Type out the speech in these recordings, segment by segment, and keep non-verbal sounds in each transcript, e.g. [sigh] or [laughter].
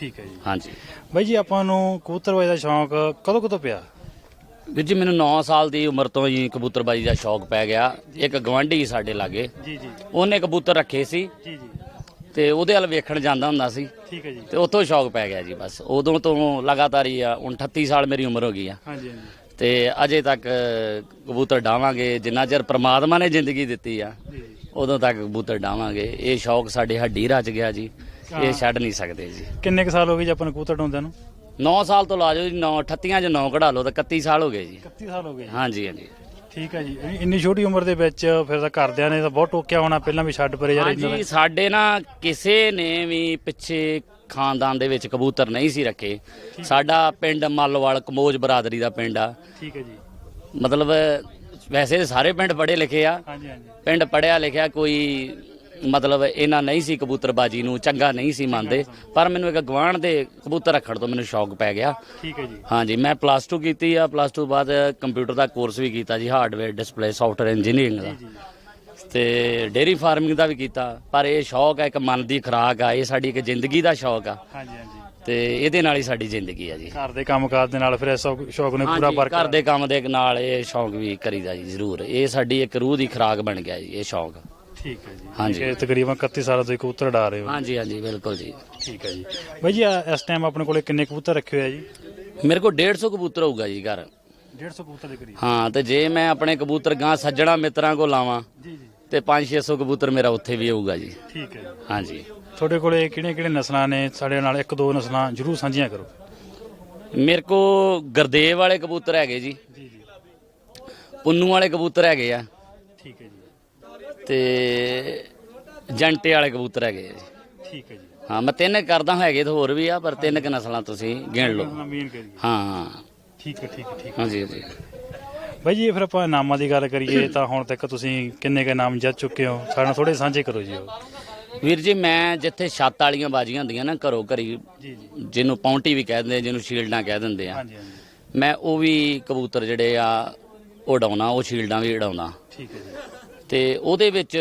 ਠੀਕ ਹੈ ਜੀ। ਹਾਂਜੀ। ਬਾਈ ਜੀ ਆਪਾਂ ਨੂੰ ਕਬੂਤਰਬਾਜੀ ਦਾ ਸ਼ੌਂਕ ਕਦੋਂ ਕਦੋਂ ਪਿਆ? ਵੀਰ ਜੀ ਮੈਨੂੰ 9 ਸਾਲ ਦੀ ਉਮਰ ਤੋਂ ਹੀ ਕਬੂਤਰਬਾਜੀ ਦਾ ਸ਼ੌਕ ਪੈ ਗਿਆ। ਇੱਕ ਗਵਾਂਢੀ ਸਾਡੇ ਲਾਗੇ। ਜੀ ਜੀ। ਉਹਨੇ ਕਬੂਤਰ ਰੱਖੇ ਸੀ। ਜੀ ਜੀ। ਤੇ ਉਹਦੇ ਵੱਲ ਵੇਖਣ ਜਾਂਦਾ ਹੁੰਦਾ ਸੀ। ਠੀਕ ਹੈ ਜੀ। ਤੇ ਉੱਥੋਂ ਸ਼ੌਕ ਪੈ ਗਿਆ ਜੀ ਬਸ। ਉਦੋਂ ਤੋਂ ਲਗਾਤਾਰ ਹੀ ਆ ਹੁਣ 38 ਸਾਲ ਮੇਰੀ ਉਮਰ ਹੋ ਗਈ ਆ। ਹਾਂਜੀ ਹਾਂਜੀ। ਤੇ ਅਜੇ ਤੱਕ ਕਬੂਤਰ ਡਾਵਾਂਗੇ ਜਿੰਨਾ ਚਿਰ ਪ੍ਰਮਾਤਮਾ ਨੇ ਜ਼ਿੰਦਗੀ ਦਿੱਤੀ ਆ ਉਦੋਂ ਤੱਕ ਕਬੂਤਰ ਡਾਵਾਂਗੇ। ਇਹ ਸ਼ੌਕ ਸਾਡੇ ਹੱਡੀ ਰਚ ਗਿਆ ਜੀ। ਇਹ ਛੱਡ ਨਹੀਂ ਸਕਦੇ ਜੀ। ਕਿੰਨੇ ਕੁ ਸਾਲ ਹੋ ਗਏ ਜੀ ਆਪਾਂ ਨੂੰ ਕਬੂਤਰ ਡਾਉਂਦਿਆਂ ਨੂੰ? 9 ਸਾਲ ਤੋਂ ਲਾ ਜਾਓ ਜੀ 9 38 ਚ 9 ਕਢਾ ਲਓ ਤਾਂ 31 ਸਾਲ ਹੋ ਗਏ ਜੀ। 31 ਸਾਲ ਹੋ ਗਏ ਜੀ। ਹਾਂਜੀ ਹਾਂਜੀ। ਠੀਕ ਹੈ ਜੀ। ਇੰਨੀ- ਇੰਨੀ ਛੋਟੀ ਉਮਰ ਦੇ ਵਿੱਚ ਫਿਰ ਤਾਂ ਘਰਦਿਆਂ ਨੇ ਤਾਂ ਬਹੁਤ ਟੋਕਿਆ ਹੋਣਾ ਪਹਿਲਾਂ ਵੀ ਛੱਡ ਪਰੇ ਯਾਰ ਇੰਨਾ ਹਾਂਜੀ ਸਾਡੇ ਨਾ ਕਿਸੇ ਨੇ ਵੀ ਪਿੱਛੇ ਖਾਨਦਾਨ ਦੇ ਵਿੱਚ ਕਬੂਤਰ ਨਹੀਂ ਸੀ ਰੱਖੇ। ਸਾਡਾ ਪਿੰਡ ਮੱਲਵਾਲ ਕਮੋਜ ਬਰਾਦਰੀ ਦਾ ਪਿੰਡ ਆ। ਠੀਕ ਹੈ ਜੀ। ਮਤਲਬ ਵੈਸੇ ਸਾਰੇ ਪਿੰਡ ਪੜ੍ਹੇ ਲਿਖੇ ਆ। ਹਾਂਜੀ ਹਾਂਜੀ। ਪਿੰਡ ਪੜਿਆ ਲਿਖਿਆ ਕੋਈ ਮਤਲਬ ਇਹਨਾਂ ਨਹੀਂ ਸੀ ਕਬੂਤਰਬਾਜੀ ਨੂੰ ਚੰਗਾ ਨਹੀਂ ਸੀ ਮੰਨਦੇ। ਪਰ ਮੈਨੂੰ ਇੱਕ ਗਵਾਂਢ ਦੇ ਕਬੂਤਰ ਰੱਖਣ ਤੋਂ ਮੈਨੂੰ ਸ਼ੌਕ ਪੈ ਗਿਆ। ਠੀਕ ਹੈ ਜੀ। ਹਾਂਜੀ ਮੈਂ ਪਲੱਸ 2 ਕੀਤੀ ਆ। ਪਲੱਸ 2 ਬਾਅਦ ਕੰਪਿਊਟਰ ਦਾ ਕੋਰਸ ਵੀ ਕੀਤਾ ਜੀ ਹਾਰਡਵੇਅਰ ਡਿਸਪਲੇ ਸੌਫਟਵੇਅਰ ਇੰਜੀਨੀਅਰਿੰਗ ਦਾ। ਤੇ ਡੇਰੀ ਫਾਰਮਿੰਗ ਦਾ ਵੀ ਕੀਤਾ। ਪਰ ਇਹ ਸ਼ੌਕ ਹੈ ਇੱਕ ਮਨ ਦੀ ਖੁਰਾਕ ਆ ਇਹ ਸਾਡੀ ਇੱਕ ਜ਼ਿੰਦਗੀ ਦਾ ਸ਼ੌਕ ਆ। ਹਾਂਜੀ ਹਾਂਜੀ। ਤੇ ਇਹਦੇ ਨਾਲ ਹੀ ਸਾਡੀ ਜ਼ਿੰਦਗੀ ਆ ਜੀ। ਘਰ ਦੇ ਕੰਮਕਾਜ ਦੇ ਨਾਲ ਫਿਰ ਇਸ ਸ਼ੌਕ ਨੂੰ ਪੂਰਾ ਵਰਕ ਘਰ ਦੇ ਕੰਮ ਦੇ ਨਾਲ ਇਹ ਸ਼ੌਕ ਵੀ ਕਰੀਦਾ ਜੀ ਜ਼ਰੂਰ। ਇਹ ਸਾਡੀ ਇੱਕ ਰੂਹ ਦੀ ਖੁਰਾਕ ਬਣ ਗਿਆ ਜੀ ਇਹ ਸ਼ੌਕ। ਠੀਕ ਹੈ ਜੀ। ਹਾਂਜੀ। ਠੀਕ ਹੈ, ਤਕਰੀਬਨ 31 ਸਾਲ ਤੋਂ ਹੀ ਕਬੂਤਰ ਡਾ ਰਹੇ ਹੋ। ਹਾਂਜੀ ਹਾਂਜੀ ਬਿਲਕੁਲ ਜੀ। ਠੀਕ ਹੈ ਜੀ। ਬਾਈ ਜੀ ਆ- ਇਸ ਟਾਈਮ ਆਪਣੇ ਕੋਲੇ ਕਿੰਨੇ ਕਬੂਤਰ ਰੱਖੇ ਹੋਏ ਆ ਜੀ? ਮੇਰੇ ਕੋਲ 150 ਕਬੂਤਰ ਹੋਊਗਾ ਜੀ ਘਰ। 150 ਕਬੂਤਰ ਦੇ ਕਰੀਬ। ਹਾਂ ਤੇ ਜੇ ਮੈਂ ਆਪਣੇ ਕਬੂਤਰ ਗਾਂ ਸੱਜਣਾ ਮਿੱਤਰਾਂ ਕੋ ਲਾਵਾਂ ਜੀ ਜੀ। ਤੇ 5-600 ਕਬੂਤਰ ਮੇਰਾ ਉੱਥੇ ਵੀ ਹੋਊਗਾ ਜੀ। ਠੀਕ ਹੈ ਜੀ। ਹਾਂਜੀ। ਤੁਹਾਡੇ ਕੋਲੇ ਕਿਹੜੀਆਂ ਕਿਹੜੀਆਂ ਨਸਲਾਂ ਨੇ? ਸਾਡੇ ਨਾਲ ਇੱਕ ਦੋ ਨਸਲਾਂ ਜਰੂਰ ਸਾਂਝੀਆਂ ਕਰੋ। ਮੇਰੇ ਕੋ ਗਰਦੇਵ ਵਾਲੇ ਕਬੂਤਰ ਹੈਗੇ ਜੀ। ਜੀ ਜੀ। ਪੁੰਨੂ ਵਾਲੇ ਕਬੂਤਰ ਹੈਗੇ ਆ। ਠੀਕ ਹੈ ਜੀ। ਤੇ ਜੰਟੇ ਵਾਲੇ ਕਬੂਤਰ ਹੈਗੇ ਆ ਜੀ। ਠੀਕ ਹੈ ਜੀ। ਹਾਂ ਮੈਂ ਤਿੰਨ ਕਰਦਾ ਹੈਗੇ ਤੇ ਹੋਰ ਵੀ ਆ ਪਰ ਤਿੰਨ ਕੁ ਨਸਲਾਂ ਤੁਸੀਂ ਗਿਣ ਲਓ। ਨਸਲਾਂ ਮੇਨ ਕਰੀਏ ਹਾਂ। ਠੀਕ ਹੈ ਠੀਕ ਹੈ ਠੀਕ ਹੈ। ਹਾਂਜੀ ਹਾਂਜੀ। ਬਾਈ ਜੀ ਫਿਰ ਆਪਾਂ ਨਾਮਾਂ ਦੀ ਗੱਲ ਕਰੀਏ ਤਾਂ ਹੁਣ ਤੱਕ ਤੁਸੀਂ ਕਿੰਨੇ ਕ ਨਾਮ ਜਿੱਤ ਚੁੱਕੇ ਹੋ? ਸਾਡੇ ਨਾਲ ਥੋੜੇ ਸਾਂਝੇ ਕਰੋ ਜੀ ਉਹ। ਵੀਰ ਜੀ ਮੈਂ ਜਿੱਥੇ ਛੱਤ ਵਾਲੀਆਂ ਬਾਜੀਆਂ ਹੁੰਦੀਆਂ ਨਾ ਘਰੋ ਘਰੀ ਜੀ ਜੀ। ਜਿਹਨੂੰ ਪੌਂਟੀ ਵੀ ਕਹਿ ਦਿੰਦੇ ਆ, ਜਿਹਨੂੰ ਸ਼ੀਲਡਾਂ ਕਹਿ ਦਿੰਦੇ ਆ। ਹਾਂਜੀ ਹਾਂਜੀ। ਮੈਂ ਉਹ ਵੀ ਕਬੂਤਰ ਜਿਹੜੇ ਆ ਉਡਾਉਣਾ ਉਹ ਸ਼ੀਲਡਾਂ ਵੀ ਉਡਾਉਣਾ। ਠੀਕ ਹੈ ਜੀ। ਤੇ ਉਹਦੇ ਵਿੱਚ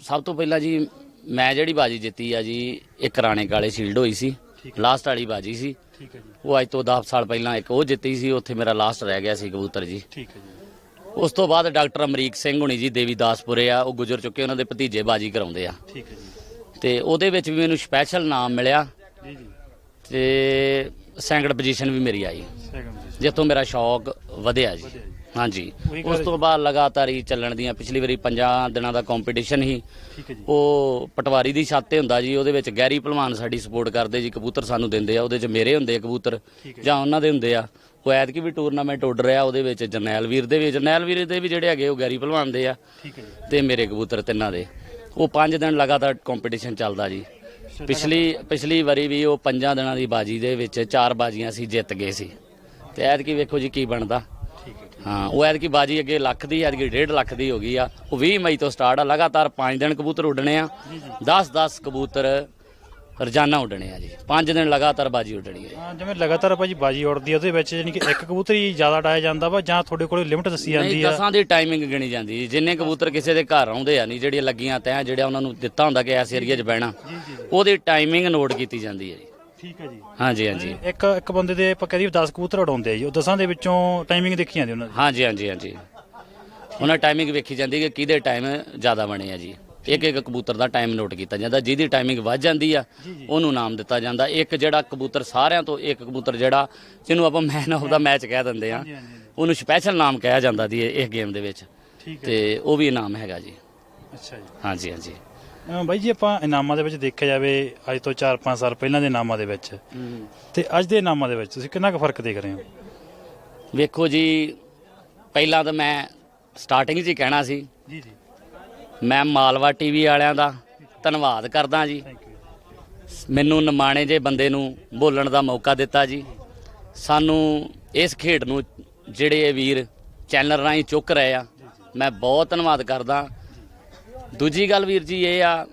ਸਭ ਤੋਂ ਪਹਿਲਾਂ ਜੀ ਮੈਂ ਜਿਹੜੀ ਬਾਜੀ ਜਿੱਤੀ ਆ ਜੀ ਇੱਕ ਰਾਣੇ ਕਾਲੇ ਸ਼ੀਲਡ ਹੋਈ ਸੀ। ਲਾਸਟ ਵਾਲੀ ਬਾਜੀ ਸੀ। ਠੀਕ ਹੈ ਜੀ। ਉਹ ਅੱਜ ਤੋਂ 10 ਸਾਲ ਪਹਿਲਾਂ ਇੱਕ ਉਹ ਜਿੱਤੀ ਸੀ ਉੱਥੇ ਮੇਰਾ ਲਾਸਟ ਰਹਿ ਗਿਆ ਸੀ ਕਬੂਤਰ ਜੀ। ਠੀਕ ਹੈ ਜੀ। ਉਸ ਤੋਂ ਬਾਅਦ ਡਾਕਟਰ ਅਮਰੀਕ ਸਿੰਘ ਹੁਣੀ ਜੀ ਦੇਵੀਦਾਸਪੁਰੇ ਆ ਉਹ ਗੁਜ਼ਰ ਚੁੱਕੇ ਉਹਨਾਂ ਦੇ ਭਤੀਜੇ ਬਾਜੀ ਕਰਾਉਂਦੇ ਆ। ਠੀਕ ਹੈ ਜੀ। ਤੇ ਉਹਦੇ ਵਿੱਚ ਵੀ ਮੈਨੂੰ ਸਪੈਸ਼ਲ ਨਾਮ ਮਿਲਿਆ। ਜੀ ਜੀ। ਤੇ ਸੈਂਕੜ ਪੋਜੀਸ਼ਨ ਵੀ ਮੇਰੀ ਆਈ। ਜਿੱਥੋਂ ਮੇਰਾ ਸ਼ੌਕ ਵਧਿਆ ਜੀ। ਹਾਂਜੀ। ਉਹੀ ਉਸ ਤੋਂ ਬਾਅਦ ਲਗਾਤਾਰ ਹੀ ਚੱਲਣ ਦੀਆਂ ਪਿਛਲੀ ਵਾਰੀ 50 ਦਿਨਾਂ ਦਾ ਕੰਪੀਟੀਸ਼ਨ ਸੀ। ਠੀਕ ਹੈ ਜੀ। ਉਹ ਪਟਵਾਰੀ ਦੀ ਛੱਤ ਤੇ ਹੁੰਦਾ ਜੀ ਉਹਦੇ ਵਿੱਚ ਗੈਰੀ ਭਲਵਾਨ ਸਾਡੀ ਸਪੋਰਟ ਕਰਦੇ ਜੀ ਕਬੂਤਰ ਸਾਨੂੰ ਦਿੰਦੇ ਆ ਉਹਦੇ 'ਚ ਮੇਰੇ ਹੁੰਦੇ ਆ ਕਬੂਤਰ ਠੀਕ ਹੈ ਜਾਂ। ਉਹਨਾਂ ਦੇ ਹੁੰਦੇ ਆ। ਉਹ ਐਤਕੀ ਵੀ ਟੂਰਨਾਮੈਂਟ ਉੱਡ ਰਿਹਾ ਉਹਦੇ ਵਿੱਚ ਜਰਨੈਲ ਵੀਰ ਦੇ ਵੀ ਜਰਨੈਲ ਵੀਰ ਦੇ ਵੀ ਜਿਹੜੇ ਹੈਗੇ ਉਹ ਗੈਰੀ ਭਲਵਾਨ ਦੇ ਆ। ਠੀਕ ਹੈ ਜੀ। ਤੇ ਮੇਰੇ ਕਬੂਤਰ ਤਿੰਨਾਂ ਦੇ। ਉਹ 5 ਦਿਨ ਲਗਾਤਾਰ ਕੰਪੀਟੀਸ਼ਨ ਚੱਲਦਾ ਜੀ। ਪਿਛਲੀ ਪਿਛਲੀ ਵਾਰੀ ਵੀ ਉਹ ਪੰਜਾਂ ਦਿਨਾਂ ਦੀ ਬਾਜੀ ਦੇ ਵਿੱਚ ਚਾਰ ਬਾਜੀਆਂ ਅਸੀਂ ਜਿੱਤ ਗਏ ਸੀ। ਤੇ ਐਤਕੀ ਵੇਖੋ ਜੀ ਕੀ ਬਣਦਾ। ਹੈ ਉਹ ਐਤਕੀ ਬਾਜੀ ਅੱਗੇ ਲੱਖ ਦੀ ਐਤਕੀ 1.5 ਲੱਖ ਦੀ ਹੋ ਗਈ ਆ। ਉਹ 20 ਮਈ ਤੋਂ ਸਟਾਰਟ ਆ ਲਗਾਤਾਰ 5 ਦਿਨ ਕਬੂਤਰ ਉੱਡਣੇ ਆ। 10 10 ਕਬੂਤਰ ਰੋਜ਼ਾਨਾ ਉੱਡਣੇ ਆ ਜੀ। 5 ਦਿਨ ਲਗਾਤਾਰ ਬਾਜੀ ਉੱਡਣੀ ਹੈ ਹਾਂ ਜਿਵੇਂ ਲਗਾਤਾਰ ਭਾਜੀ ਬਾਜੀ ਉੜਦੀ ਆ ਉਹਦੇ ਵਿੱਚ ਯਾਨੀ ਕਿ ਇੱਕ ਕਬੂਤਰ ਹੀ ਜ਼ਿਆਦਾ ਡਾਇਆ ਜਾਂਦਾ ਵਾ ਜਾਂ ਤੁਹਾਡੇ ਕੋਲੇ ਲਿਮਟ ਦੱਸੀ ਜਾਂਦੀ ਨਹੀਂ ਆ? ਦਸਾਂ ਦੀ ਟਾਈਮਿੰਗ ਗਿਣੀ ਜਾਂਦੀ ਜੀ। ਜਿੰਨੇ ਕਬੂਤਰ ਕਿਸੇ ਦੇ ਘਰ ਆਉਂਦੇ ਆ ਨਹੀਂ ਜਿਹੜੀਆਂ ਲੱਗੀਆਂ ਤੈਂ ਜਿਹੜਾ ਉਹਨਾਂ ਨੂੰ ਦਿੱਤਾ ਹੁੰਦਾ ਕਿ ਇਸ ਏਰੀਆ 'ਚ ਬਹਿਣਾ ਉਹਦੀ ਟਾਈਮਿੰਗ ਨੋਟ ਕੀਤੀ ਜਾਂਦੀ ਹੈ ਜੀ। ਠੀਕ ਹੈ ਜੀ। ਹਾਂਜੀ ਹਾਂਜੀ। ਇੱਕ ਇੱਕ ਬੰਦੇ ਦੇ ਆਪਾਂ ਕਹਦੇ 10 ਕਬੂਤਰ ਉਡਾਉਂਦੇ ਆ ਜੀ। ਉਹ 10 ਦੇ ਵਿੱਚੋਂ ਟਾਈਮਿੰਗ ਦੇਖੀ ਜਾਂਦੀ ਉਹਨਾਂ ਦੀ। ਹਾਂਜੀ ਹਾਂਜੀ ਹਾਂਜੀ। ਉਹਨਾਂ ਟਾਈਮਿੰਗ ਵੇਖੀ ਜਾਂਦੀ ਕਿ ਕਿਹਦੇ ਟਾਈਮ ਜ਼ਿਆਦਾ ਬਣੇ ਆ ਜੀ। ਇੱਕ ਇੱਕ ਕਬੂਤਰ ਦਾ ਟਾਈਮ ਨੋਟ ਕੀਤਾ ਜਾਂਦਾ। ਜਿਹਦੀ ਟਾਈਮਿੰਗ ਵੱਧ ਜਾਂਦੀ ਆ ਉਹਨੂੰ ਨਾਮ ਦਿੱਤਾ ਜਾਂਦਾ। ਇੱਕ ਜਿਹੜਾ ਕਬੂਤਰ ਸਾਰਿਆਂ ਤੋਂ ਇੱਕ ਕਬੂਤਰ ਜਿਹੜਾ ਜਿਹਨੂੰ ਆਪਾਂ ਮੈਨ ਆਫ ਦਾ ਮੈਚ ਕਹਿ ਦਿੰਦੇ ਆ ਉਹਨੂੰ ਸਪੈਸ਼ਲ ਨਾਮ ਕਿਹਾ ਜਾਂਦਾ ਦੀ ਇਸ ਗੇਮ ਦੇ ਵਿੱਚ। ਤੇ ਉਹ ਵੀ ਇਨਾਮ ਹੈਗਾ ਜੀ। ਅੱਛਾ ਜੀ। ਹਾਂਜੀ ਹਾਂਜੀ। ਬਾਈ ਜੀ ਆਪਾਂ ਇਨਾਮਾਂ ਦੇ ਵਿੱਚ ਦੇਖਿਆ ਜਾਵੇ ਅੱਜ ਤੋਂ 4-5 ਸਾਲ ਪਹਿਲਾਂ ਦੇ ਇਨਾਮਾਂ ਦੇ ਵਿੱਚ ਤੇ ਅੱਜ ਦੇ ਇਨਾਮਾਂ ਦੇ ਵਿੱਚ ਤੁਸੀਂ ਕਿੰਨਾ ਕੁ ਫ਼ਰਕ ਦੇਖ ਰਹੇ ਹੋ? ਵੇਖੋ ਜੀ ਪਹਿਲਾਂ ਤਾਂ ਮੈਂ ਸਟਾਰਟਿੰਗ 'ਚ ਹੀ ਕਹਿਣਾ ਸੀ। ਜੀ ਜੀ। ਮੈਂ ਮਾਲਵਾ ਟੀਵੀ ਵਾਲਿਆਂ ਦਾ ਧੰਨਵਾਦ ਕਰਦਾ ਜੀ। ਥੈਂਕ ਯੂ ਮੈਨੂੰ ਨਿਮਾਣੇ ਜੇ ਬੰਦੇ ਨੂੰ ਬੋਲਣ ਦਾ ਮੌਕਾ ਦਿੱਤਾ ਜੀ। ਸਾਨੂੰ ਇਸ ਖੇਡ ਨੂੰ ਜਿਹੜੇ ਇਹ ਵੀਰ ਚੈਨਲ ਰਾਹੀਂ ਚੁੱਕ ਰਹੇ ਆ ਮੈਂ ਬਹੁਤ ਧੰਨਵਾਦ ਕਰਦਾ। ਦੂਜੀ ਗੱਲ ਵੀਰ ਜੀ ਇਹ ਆ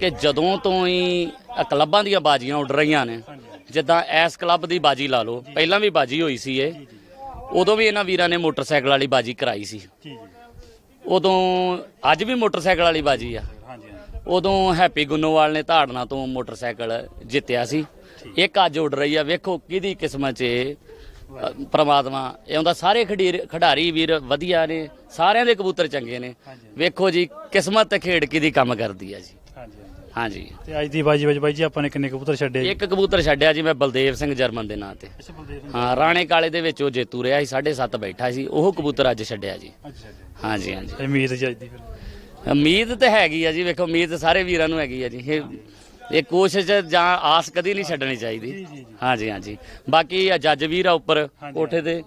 ਕਿ ਜਦੋਂ ਤੋਂ ਹੀ ਕਲੱਬਾਂ ਦੀਆਂ ਬਾਜੀਆਂ ਉੱਡ ਰਹੀਆਂ ਨੇ, ਜਿੱਦਾਂ ਐਸ ਕਲੱਬ ਦੀ ਬਾਜੀ ਲਾ ਲਓ, ਪਹਿਲਾਂ ਵੀ ਬਾਜੀ ਹੋਈ ਸੀ ਇਹ, ਉਦੋਂ ਵੀ ਇਹਨਾਂ ਵੀਰਾਂ ਨੇ ਮੋਟਰਸਾਈਕਲ ਵਾਲੀ ਬਾਜੀ ਕਰਾਈ ਸੀ। ਉਦੋਂ ਅੱਜ ਵੀ ਮੋਟਰਸਾਈਕਲ ਵਾਲੀ ਬਾਜੀ ਆ। ਉਦੋਂ ਹੈਪੀ ਗੁੰਨੋਵਾਲ ਨੇ ਧਾੜਨਾ ਤੋਂ ਮੋਟਰਸਾਈਕਲ ਜਿੱਤਿਆ ਸੀ। ਇੱਕ ਅੱਜ ਉੱਡ ਰਹੀ ਆ, ਵੇਖੋ ਕਿਹਦੀ ਕਿਸਮਤ 'ਚ ਪ੍ਰਮਾਤਮਾ ਇਹ ਹੁੰਦਾ ਸਾਰੇ ਖਡੀਰ- ਖਿਡਾਰੀ ਵੀਰ ਵਧੀਆ ਨੇ ਸਾਰਿਆਂ ਦੇ ਕਬੂਤਰ ਚੰਗੇ ਨੇ। ਵੇਖੋ ਜੀ ਕਿਸਮਤ ਤੇ ਖੇਡ ਕਿਹਦੀ ਕੰਮ ਕਰਦੀ ਆ ਜੀ। ਹਾਂਜੀ ਤੇ ਅੱਜ ਦੀ ਬਾਜੀ ਵਿੱਚ ਬਾਈ ਜੀ ਆਪਾਂ ਨੇ ਕਿੰਨੇ ਕਬੂਤਰ ਛੱਡੇ ਇੱਕ ਕਬੂਤਰ ਛੱਡਿਆ ਜੀ ਮੈਂ ਬਲਦੇਵ ਸਿੰਘ ਜਰਮਨ ਦੇ ਨਾਂ ਤੇ। ਹਾਂ ਰਾਣੇ ਕਾਲੇ ਦੇ ਵਿੱਚ ਉਹ ਜੇਤੂ ਰਿਹਾ ਸੀ 7.5 ਬੈਠਾ ਸੀ ਉਹ ਕਬੂਤਰ ਅੱਜ ਛੱਡਿਆ ਜੀ। ਹਾਂਜੀ ਹਾਂਜੀ। ਉਮੀਦ ਜੀ ਅੱਜ ਦੀ ਫਿਰ। ਉਮੀਦ ਤੇ ਹੈਗੀ ਆ ਜੀ ਵੇਖੋ ਉਮੀਦ ਸਾਰੇ ਵੀਰਾਂ ਨੂੰ ਹੈਗੀ ਆ ਜੀ। ਇਹ ਇਹ ਕੋਸ਼ਿਸ਼ ਜਾਂ ਆਸ ਕਦੀ ਨਹੀਂ ਛੱਡਣੀ ਚਾਹੀਦੀ। ਹਾਂਜੀ ਹਾਂਜੀ। ਬਾਕੀ ਆ ਜੱਜ ਵੀਰ ਆ ਉੱਪਰ ਕੋਠੇ ਤੇ।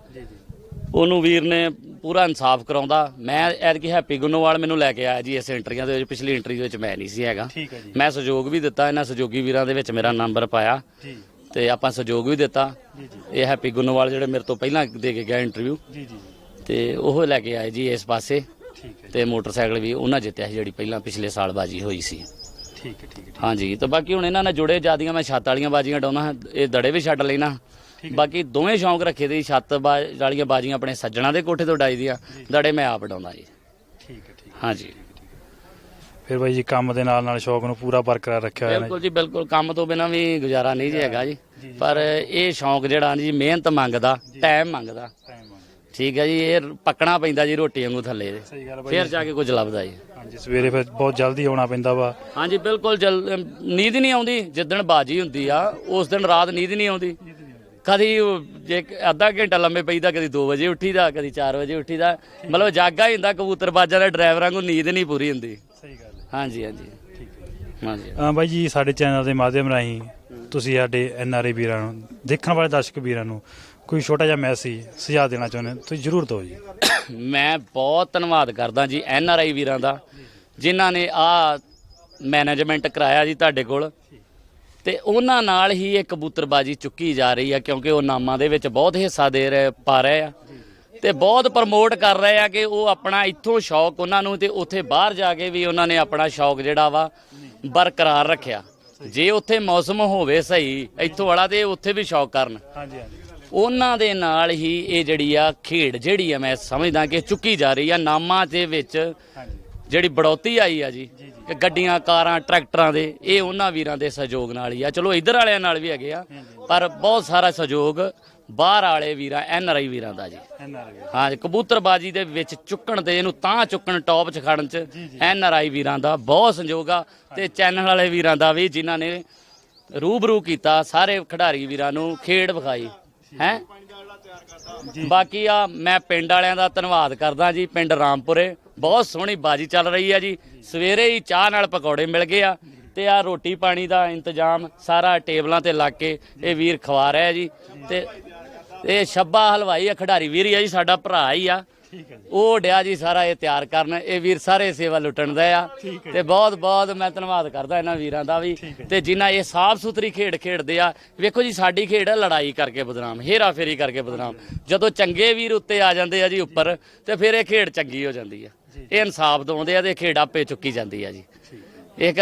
ਉਹਨੂੰ ਵੀਰ ਨੇ ਪੂਰਾ ਇਨਸਾਫ ਕਰਾਉਂਦਾ। ਮੈਂ ਐਤਕੀ ਹੈਪੀ ਗੁੰਨੋਵਾਲ ਮੈਨੂੰ ਲੈ ਕੇ ਆਇਆ ਜੀ ਇਸ ਐਂਟਰੀਆਂ ਦੇ ਵਿੱਚ। ਪਿਛਲੀ ਦੇ ਵਿੱਚ ਮੈਂ ਨਹੀਂ ਸੀ ਹੈਗਾ। ਮੈਂ ਸਹਿਯੋਗ ਵੀ ਦਿੱਤਾ ਇਹਨਾਂ ਸਹਿਯੋਗੀ ਵੀਰਾਂ ਦੇ ਵਿੱਚ। ਮੇਰਾ ਨੰਬਰ ਪਾਇਆ। ਤੇ ਆਪਾਂ ਸਹਿਯੋਗ ਵੀ ਦਿੱਤਾ। ਇਹ ਹੈਪੀ ਗੁੰਨੋਵਾਲ ਜਿਹੜੇ ਮੇਰੇ ਤੋਂ ਪਹਿਲਾਂ ਦੇ ਕੇ ਗਿਆ ਇੰਟਰਵਿਊ। ਤੇ ਉਹ ਲੈ ਕੇ ਆਏ ਜੀ ਇਸ ਪਾਸੇ। ਤੇ ਮੋਟਰਸਾਈਕਲ ਵੀ ਉਹਨਾਂ ਜਿੱਤਿਆ ਸੀ ਜਿਹੜੀ ਪਹਿਲਾਂ ਪਿਛਲੇ ਸਾਲ ਬਾਜੀ ਹੋਈ ਸੀ। ਠੀਕ ਹੈ ਠੀਕ ਹੈ ਹਾਂਜੀ ਤੇ ਬਾਕੀ ਹੁਣ ਇਹਨਾਂ ਨਾਲ ਜੁੜੇ ਜਿਆਦੀਆਂ ਮੈਂ ਛੱਤ ਵਾਲੀਆਂ ਬਾਜੀਆਂ ਡਾਉਣਾ ਇਹ ਦੜੇ ਵੀ ਛੱਡ ਲੈਣਾ। ਬਾਕੀ ਦੋਵੇਂ ਸ਼ੌਂਕ ਰੱਖੇ ਦੇ ਛੱਤ ਵਾਲੀਆਂ ਬਾਜੀਆਂ ਆਪਣੇ ਸੱਜਣਾ ਦੇ ਕੋਠੇ ਤੋਂ ਡਾਈ ਦੀਆਂ ਦੜੇ ਮੈਂ ਆਪ ਡਾਉਂਦਾ ਜੀ। ਠੀਕ ਹੈ ਠੀਕ ਹੈ। ਹਾਂਜੀ। ਫਿਰ ਬਾਈ ਜੀ ਕੰਮ ਦੇ ਨਾਲ ਨਾਲ ਸ਼ੌਕ ਨੂੰ ਪੂਰਾ ਬਰਕਰਾਰ ਰੱਖਿਆ ਹੋਇਆ ਬਿਲਕੁਲ ਜੀ ਬਿਲਕੁਲ ਕੰਮ ਤੋਂ ਬਿਨਾ ਵੀ ਗੁਜ਼ਾਰਾ ਨਹੀਂ ਜੀ ਹੈਗਾ ਜੀ। ਪਰ ਇਹ ਸ਼ੌਂਕ ਜਿਹੜਾ ਜੀ ਮਿਹਨਤ ਮੰਗਦਾ ਟਾਈਮ ਮੰਗਦਾ। ਠੀਕ ਹੈ ਜੀ ਇਹ ਪੱਕਣਾ ਪੈਂਦਾ ਜੀ ਰੋਟੀ ਵਾਂਗੂ ਥੱਲੇ। ਦੇ ਸਹੀ ਗੱਲ ਬਾਈ। ਫਿਰ ਜਾ ਕੇ ਕੁਝ ਲੱਭਦਾ ਜੀ। ਹਾਂਜੀ ਸਵੇਰੇ ਫਿਰ ਬਹੁਤ ਜਲਦੀ ਆਉਣਾ ਪੈਂਦਾ ਵਾ। ਹਾਂਜੀ ਬਿਲਕੁਲ ਜਲ ਨੀਂਦ ਨਹੀਂ ਆਉਂਦੀ ਜਿੱਦਣ ਬਾਜੀ ਹੁੰਦੀ ਆ ਉਸ ਦਿਨ ਰਾਤ ਨੀਂਦ ਨਹੀਂ ਆਉਂਦੀ। ਕਦੀ ਉਹ ਜੇ ਇੱਕ ਅੱਧਾ ਘੰਟਾ ਲੰਮੇ ਪਈਦਾ ਕਦੀ 2 ਵਜੇ ਉੱਠੀਦਾ ਕਦੀ 4 ਵਜੇ ਉੱਠੀਦਾ। ਮਤਲਬ ਜਾਗਾ ਹੀ ਹੁੰਦਾ ਕਬੂਤਰਬਾਜ਼ਾਂ ਦੇ ਡਰਾਈਵਰਾਂ ਨੂੰ ਨੀਂਦ ਨਹੀਂ ਪੂਰੀ ਹੁੰਦੀ। ਸਹੀ ਗੱਲ ਹੈ ਹਾਂਜੀ ਹਾਂਜੀ। ਹੈ ਹਾਂਜੀ। ਅਹ ਬਾਈ ਜੀ ਸਾਡੇ ਚੈਨਲ ਦੇ ਮਾਧਿਅਮ ਰਾਹੀਂ ਤੁਸੀਂ ਸਾਡੇ ਐਨ ਆਰ ਆਈ ਵੀਰਾਂ ਨੂੰ ਦੇਖਣ ਵਾਲੇ ਦਰਸ਼ਕ ਵੀਰਾਂ ਨੂੰ ਕੋਈ ਛੋਟਾ ਜਿਹਾ ਮੈਸੇਜ ਸੁਝਾਅ ਦੇਣਾ ਚਾਹੁੰਦੇ ਹੋ? ਤੁਸੀਂ ਜਰੂਰ ਦਿਓ ਜੀ। [coughs] ਮੈਂ ਬਹੁਤ ਧੰਨਵਾਦ ਕਰਦਾ ਜੀ ਐਨ ਆਰ ਆਈ ਵੀਰਾਂ ਦਾ ਜਿਨ੍ਹਾਂ ਨੇ ਆ ਮੈਨੇਜਮੈਂਟ ਕਰਾਇਆ ਜੀ ਤੁਹਾਡੇ ਕੋਲ। ਤੇ ਉਹਨਾਂ ਨਾਲ ਹੀ ਇਹ ਕਬੂਤਰਬਾਜੀ ਚੁੱਕੀ ਜਾ ਰਹੀ ਆ ਕਿਉਂਕਿ ਉਹ ਨਾਮਾਂ ਦੇ ਵਿੱਚ ਬਹੁਤ ਹਿੱਸਾ ਦੇ ਰਹੇ ਪਾ ਰਹੇ ਆ। ਤੇ ਬਹੁਤ ਪ੍ਰਮੋਟ ਕਰ ਰਹੇ ਆ ਕਿ ਉਹ ਆਪਣਾ ਇੱਥੋਂ ਸ਼ੌਕ ਉਹਨਾਂ ਨੂੰ ਤੇ ਉੱਥੇ ਬਾਹਰ ਜਾ ਕੇ ਵੀ ਉਹਨਾਂ ਨੇ ਆਪਣਾ ਸ਼ੌਕ ਜਿਹੜਾ ਵਾ ਬਰਕਰਾਰ ਰੱਖਿਆ। ਜੇ ਉੱਥੇ ਮੌਸਮ ਹੋਵੇ ਸਹੀ ਇੱਥੋਂ ਵਾਲਾ ਤੇ ਉੱਥੇ ਵੀ ਸ਼ੌਕ ਕਰਨ। ਹਾਂਜੀ ਹਾਂਜੀ। ਉਹਨਾਂ ਦੇ ਨਾਲ ਹੀ ਇਹ ਜਿਹੜੀ ਆ ਖੇਡ ਜਿਹੜੀ ਆ ਮੈਂ ਸਮਝਦਾ ਕਿ ਚੁੱਕੀ ਜਾ ਰਹੀ ਆ ਨਾਮਾਂ ਦੇ ਵਿੱਚ ਜਿਹੜੀ ਬੜੌਤੀ ਆਈ ਆ ਜੀ ਕਿ ਗੱਡੀਆਂ ਕਾਰਾਂ ਟਰੈਕਟਰਾਂ ਦੇ ਇਹ ਉਹਨਾਂ ਵੀਰਾਂ ਦੇ ਸਹਿਯੋਗ ਨਾਲ ਹੀ ਆ। ਚਲੋ ਇੱਧਰ ਵਾਲਿਆਂ ਨਾਲ ਵੀ ਹੈਗੇ ਆ ਪਰ ਬਹੁਤ ਸਾਰਾ ਸਹਿਯੋਗ ਬਾਹਰ ਵਾਲੇ ਵੀਰਾਂ ਐਨ ਆਰ ਆਈ ਵੀਰਾਂ ਦਾ ਜੀ। ਹਾਂ ਜੀ, ਕਬੂਤਰਬਾਜੀ ਦੇ ਵਿੱਚ ਚੁੱਕਣ ਤੇ ਇਹਨੂੰ ਤਾਂ ਚੁੱਕਣ ਟੌਪ 'ਚ ਖੜਨ 'ਚ ਐਨ ਆਰ ਆਈ ਵੀਰਾਂ ਦਾ ਬਹੁਤ ਸੰਯੋਗ ਆ ਤੇ ਚੈਨਲ ਵਾਲੇ ਵੀਰਾਂ ਦਾ ਵੀ ਜਿਨ੍ਹਾਂ ਨੇ ਰੂਬਰੂ ਕੀਤਾ ਸਾਰੇ ਖਿਡਾਰੀ ਵੀਰਾਂ ਨੂੰ ਖੇਡ ਵਿਖਾਈ। ਹੈ? ਬਾਕੀ ਆ, ਮੈਂ ਪਿੰਡ ਵਾਲਿਆਂ ਦਾ ਧੰਨਵਾਦ ਕਰਦਾ ਜੀ, ਪਿੰਡ ਰਾਮਪੁਰੇ। ਬਹੁਤ ਸੋਹਣੀ ਬਾਜੀ ਚੱਲ ਰਹੀ ਆ ਜੀ। ਸਵੇਰੇ ਹੀ ਚਾਹ ਨਾਲ ਪਕੌੜੇ ਮਿਲ ਗਏ ਆ ਤੇ ਆ ਰੋਟੀ ਪਾਣੀ ਦਾ ਇੰਤਜ਼ਾਮ ਸਾਰਾ ਟੇਬਲਾਂ ਤੇ ਲੱਗ ਕੇ ਇਹ ਵੀਰ ਖਵਾ ਰਿਹਾ ਜੀ। ਤੇ ਇਹ ਸ਼ੱਬਾ ਹਲਵਾਈ ਆ, ਖਿਡਾਰੀ ਵੀਰ ਹੀ ਆ ਜੀ, ਸਾਡਾ ਭਰਾ ਹੀ ਆ। ਉਹ ਡਿਆ ਜੀ ਸਾਰਾ ਇਹ ਤਿਆਰ ਕਰਨ। ਇਹ ਵੀਰ ਸਾਰੇ ਸੇਵਾ ਲੁੱਟਣ ਦਾ ਆ। ਤੇ ਬਹੁਤ ਬਹੁਤ ਮੈਂ ਧੰਨਵਾਦ ਕਰਦਾ ਇਹਨਾਂ ਵੀਰਾਂ ਦਾ ਵੀ। ਤੇ ਜਿਨ੍ਹਾਂ ਇਹ ਸਾਫ਼ ਸੁਥਰੀ ਖੇਡ ਖੇਡਦੇ ਆ ਵੇਖੋ ਜੀ ਸਾਡੀ ਖੇਡ ਆ ਲੜਾਈ ਕਰਕੇ ਬਦਨਾਮ ਹੇਰਾ ਫੇਰੀ ਕਰਕੇ ਬਦਨਾਮ। ਜਦੋਂ ਚੰਗੇ ਵੀਰ ਉੱਤੇ ਆ ਜਾਂਦੇ ਆ ਜੀ ਉੱਪਰ ਤੇ ਫਿਰ ਇਹ ਖੇਡ ਚੰਗੀ ਹੋ ਜਾਂਦੀ ਆ। ਇਹ ਇਨਸਾਫ ਦਵਾਉਂਦੇ ਆ ਤੇ ਖੇਡ ਆਪੇ ਚੁੱਕੀ ਜਾਂਦੀ ਆ ਜੀ। ਇਹ